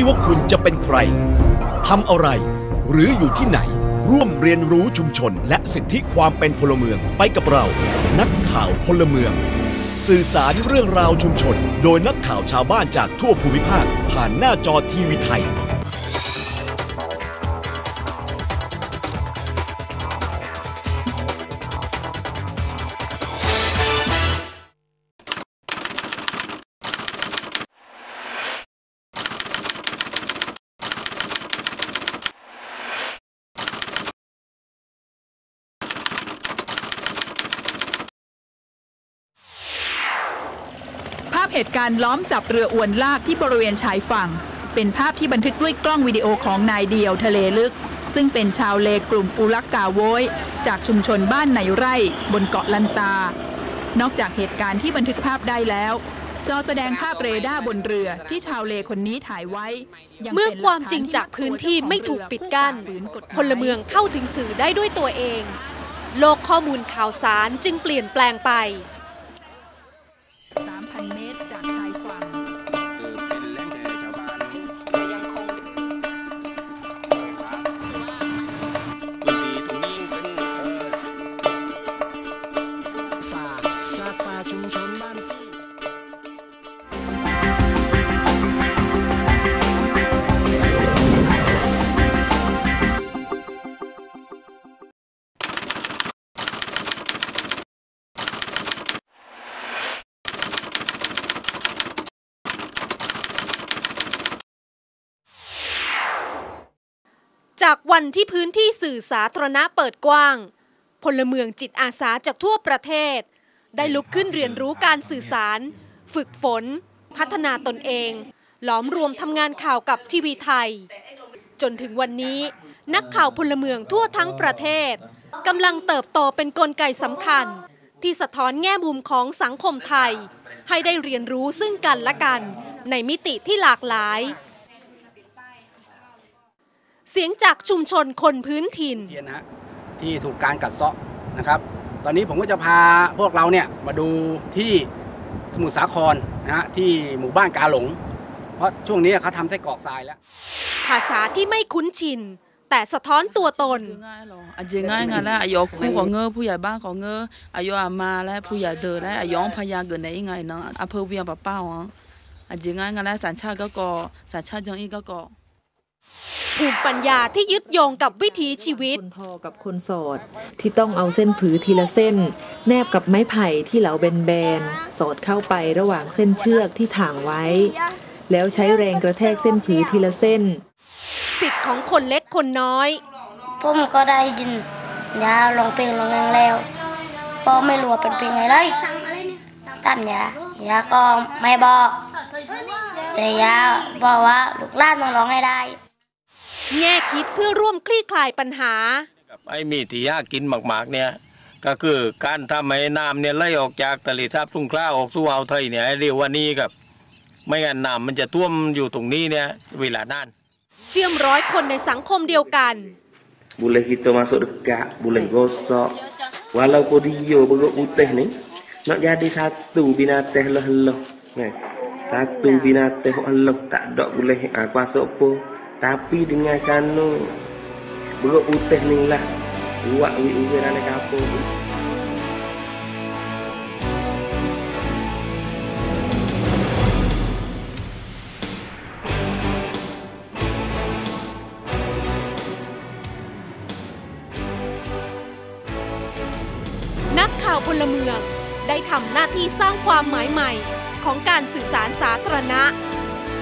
ไม่ว่าคุณจะเป็นใครทำอะไร หรืออยู่ที่ไหน ร่วมเรียนรู้ชุมชน และสิทธิความเป็นพลเมืองไปกับเรา นักข่าวพลเมือง สื่อสารเรื่องราวชุมชน โดยนักข่าวชาวบ้านจากทั่วภูมิภาค ผ่านหน้าจอทีวีไทย เหตุการณ์ล้อมจับเรืออวนลากที่บริเวณชายฝั่ง เป็นภาพที่บันทึกด้วยกล้องวิดีโอของนายเดียวทะเลลึก ซึ่งเป็นชาวเลกลุ่มอุลักกาโวย จากชุมชนบ้านในไร่ บนเกาะลันตา นอกจากเหตุการณ์ที่บันทึกภาพได้แล้ว จอแสดงภาพเรดาร์บนเรือที่ชาวเลคนนี้ถ่ายไว้ เมื่อความจริงจากพื้นที่ไม่ถูกปิดกั้นพลเมืองเข้าถึงสื่อได้ด้วยตัวเอง โลกข้อมูลข่าวสารจึงเปลี่ยนแปลงไป จากวันที่พื้นที่สื่อสาธารณะเปิดกว้าง พลเมืองจิตอาสาจากทั่วประเทศ ได้ลุกขึ้นเรียนรู้การสื่อสาร ฝึกฝน พัฒนาตนเอง หลอมรวมทำงานข่าวกับทีวีไทย จนถึงวันนี้ นักข่าวพลเมืองทั่วทั้งประเทศกำลังเติบโตเป็นกลไกสำคัญ ที่สะท้อนแง่มุมของสังคมไทย ให้ได้เรียนรู้ซึ่งกันและกัน ในมิติที่หลากหลาย เสียงจากชุมชนคนพื้นถิ่นเทียนนะฮะที่ถูกการกัดเซาะนะครับ ตอนนี้ผมก็จะพาพวกเราเนี่ยมาดูที่สมุทรสาครนะฮะที่หมู่บ้านกาหลง เพราะช่วงนี้เขาทำไส้กรอกทรายแล้ว ภาษาที่ไม่คุ้นชิน แต่สะท้อนตัวตน ง่ายหรออาจจะง่ายงานแล้วอายอคู่ของเงอผู้ใหญ่บ้านของเงออายออามาและผู้ใหญ่เดินและอายองพยาเกิดในยังไงเนาะอำเภอเวียงปะเป้าอะอาจจะง่ายงานแล้วสัญชาติก็ก่อสัญชาติจังอีก็ก่อ ภูมิปัญญาที่ยึดโยงกับวิถีชีวิต คนทอกับคนโสดที่ต้องเอาเส้นผือทีละเส้น แนบกับไม้ไผ่ที่เหลาแบนๆสอดเข้าไประหว่างเส้นเชือกที่ถ่างไว้ แล้วใช้แรงกระแทกเส้นผือทีละเส้น สิทธิ์ของคนเล็กคนน้อยผมก็ได้ยินยาลองเพลงลองแรงแล้ว ก็ไม่รู้ว่าเป็นเพลงอะไรตั้นยายาก็ไม่บอก แต่ยาบอกว่าลูกหล้านต้องร้องให้ได้ แง่คิดเพื่อร่วมคลี่คลายปัญหา ไอ้มีที่ยากกินมากๆเนี่ย ก็คือการทำให้น้ำเนี่ยไหลออกจากทะเลสาบทุ่งคล้าออกสู่อ่าวไทยเนี่ยให้เร็วกวันนี้ครับ ไม่งั้นน้ำมันจะท่วมอยู่ตรงนี้เนี่ยเวลานาน เชื่อมร้อยคนในสังคมเดียวกัน Boleh kita masuk dekat, boleh gosok. Walaupun dia beruk putih ni, nak jadi satu binatang lah-lah. Kan? Satu binatang Allah tak ada boleh ha, kuasa apa. Tapi dengan sana, beruk putih ni lah. Buat wik-wik dalam kapal ni. นักข่าวพลเมืองได้ทำหน้าที่สร้างความหมายใหม่ของการสื่อสารสาธารณะ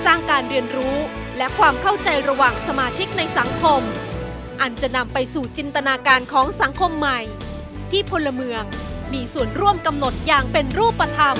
สร้างการเรียนรู้ และความเข้าใจระหว่างสมาชิกในสังคม อันจะนำไปสู่จินตนาการของสังคมใหม่ ที่พลเมืองมีส่วนร่วมกำหนดอย่างเป็นรูปธรรม